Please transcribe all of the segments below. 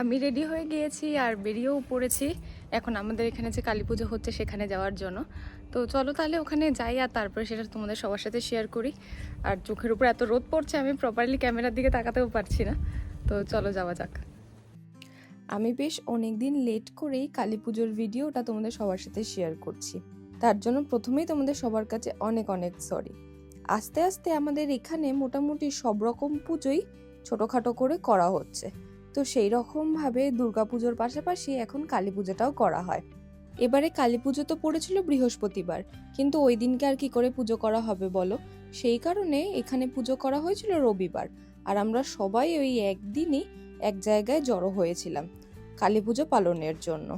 আমি রেডি হয়ে গিয়েছি আর বেরিয়েও পড়েছি। এখন আমাদের এখানে যে কালী পুজো হচ্ছে সেখানে যাওয়ার জন্য। তো চলো তাহলে ওখানে যাই আর তারপরে সেটা তোমাদের সবার সাথে শেয়ার করি। আর চোখের উপর এত রোদ পড়ছে, আমি প্রপারলি ক্যামেরার দিকে তাকাতেও পারছি না। তো চলো যাওয়া যাক। আমি বেশ অনেক দিন লেট করেই কালী পুজোর ভিডিওটা তোমাদের সবার সাথে শেয়ার করছি। তার জন্য প্রথমেই তোমাদের সবার কাছে অনেক অনেক সরি আস্তে আস্তে আমাদের এখানে মোটামুটি সব রকম পুজোই ছোটোখাটো করে করা হচ্ছে। তো সেই রকমভাবে দুর্গাপুজোর পাশাপাশি এখন কালী পুজোটাও করা হয়। এবারে কালী পুজো তো পড়েছিল বৃহস্পতিবার, কিন্তু ওই দিনকে আর কি করে পুজো করা হবে বলো? সেই কারণে এখানে পুজো করা হয়েছিল রবিবার, আর আমরা সবাই ওই একদিনই এক জায়গায় জড়ো হয়েছিলাম কালী পুজো পালনের জন্য।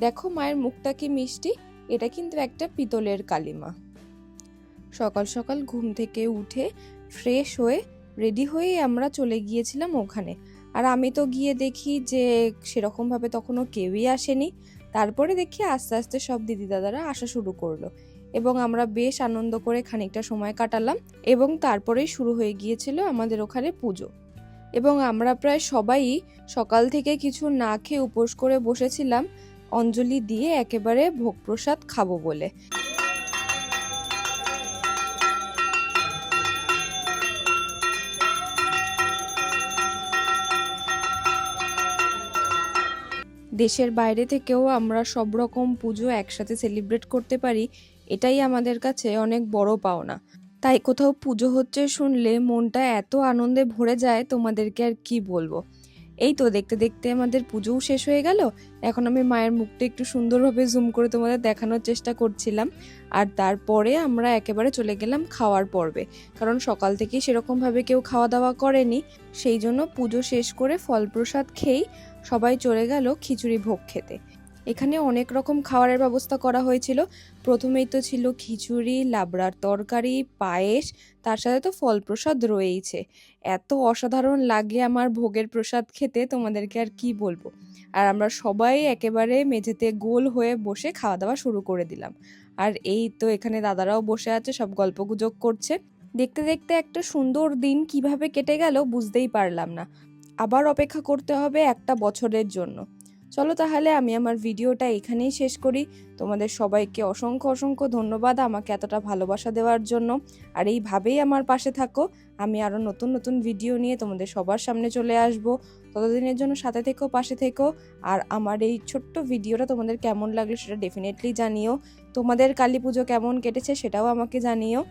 দেখো মায়ের মুখটা কি মিষ্টি, এটা কিন্তু একটা পিতলের কালিমা। সকাল সকাল ঘুম থেকে উঠে ফ্রেশ হয়ে রেডি হয়েই আমরা চলে গিয়েছিলাম ওখানে। আর আমি তো গিয়ে দেখি যে সেরকমভাবে তখনও কেউই আসেনি। তারপরে দেখি আস্তে আস্তে সব দিদি দাদারা আসা শুরু করল এবং আমরা বেশ আনন্দ করে খানিকটা সময় কাটালাম এবং তারপরেই শুরু হয়ে গিয়েছিল আমাদের ওখানে পুজো। এবং আমরা প্রায় সবাই সকাল থেকে কিছু না খেয়ে উপোস করে বসেছিলাম, অঞ্জলি দিয়ে একেবারে ভোগ প্রসাদ খাব বলে। দেশের বাইরে থেকেও আমরা সব রকম পুজো একসাথে সেলিব্রেট করতে পারি, এটাই আমাদের কাছে অনেক বড় পাওনা। তাই কোথাও পুজো হচ্ছে শুনলে মনটা এত আনন্দে ভরে যায়, তোমাদেরকে আর কি বলব? এই তো দেখতে দেখতে আমাদের পুজোও শেষ হয়ে গেল। এখন আমি মায়ের মুখটা একটু সুন্দরভাবে জুম করে তোমাদের দেখানোর চেষ্টা করছিলাম। আর তারপরে আমরা একেবারে চলে গেলাম খাওয়ার পর্বে। কারণ সকাল থেকেই সেরকমভাবে কেউ খাওয়া দাওয়া করেনি। সেই জন্য পুজো শেষ করে ফল প্রসাদ খেয়েই সবাই চলে গেল খিচুড়ি ভোগ খেতে। এখানে অনেক রকম খাবারের ব্যবস্থা করা হয়েছিল। প্রথমেই তো ছিল খিচুড়ি, লাবড়ার তরকারি, পায়েস, তার সাথে তো ফল প্রসাদ রয়েইছে। এত অসাধারণ লাগে আমার ভোগের প্রসাদ খেতে, তোমাদেরকে আর কি বলব? আর আমরা সবাই একেবারে মেঝেতে গোল হয়ে বসে খাওয়া দাওয়া শুরু করে দিলাম। আর এই তো এখানে দাদারাও বসে আছে, সব গল্পগুজব করছে। দেখতে দেখতে একটা সুন্দর দিন কীভাবে কেটে গেল বুঝতেই পারলাম না। আবার অপেক্ষা করতে হবে একটা বছরের জন্য। চলো তাহলে আমি আমার ভিডিওটা এখানেই শেষ করি। তোমাদের সবাইকে অসংখ্য অসংখ্য ধন্যবাদ আমাকে এতটা ভালোবাসা দেওয়ার জন্য। আর এইভাবেই আমার পাশে থাকো। আমি আরও নতুন নতুন ভিডিও নিয়ে তোমাদের সবার সামনে চলে আসব। ততদিনের জন্য সাথে থেকো, পাশে থেকো। আর আমার এই ছোট্ট ভিডিওটা তোমাদের কেমন লাগল সেটা ডেফিনেটলি জানিও। তোমাদের কালী পুজো কেমন কেটেছে সেটাও আমাকে জানিও।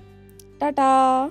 টাটা!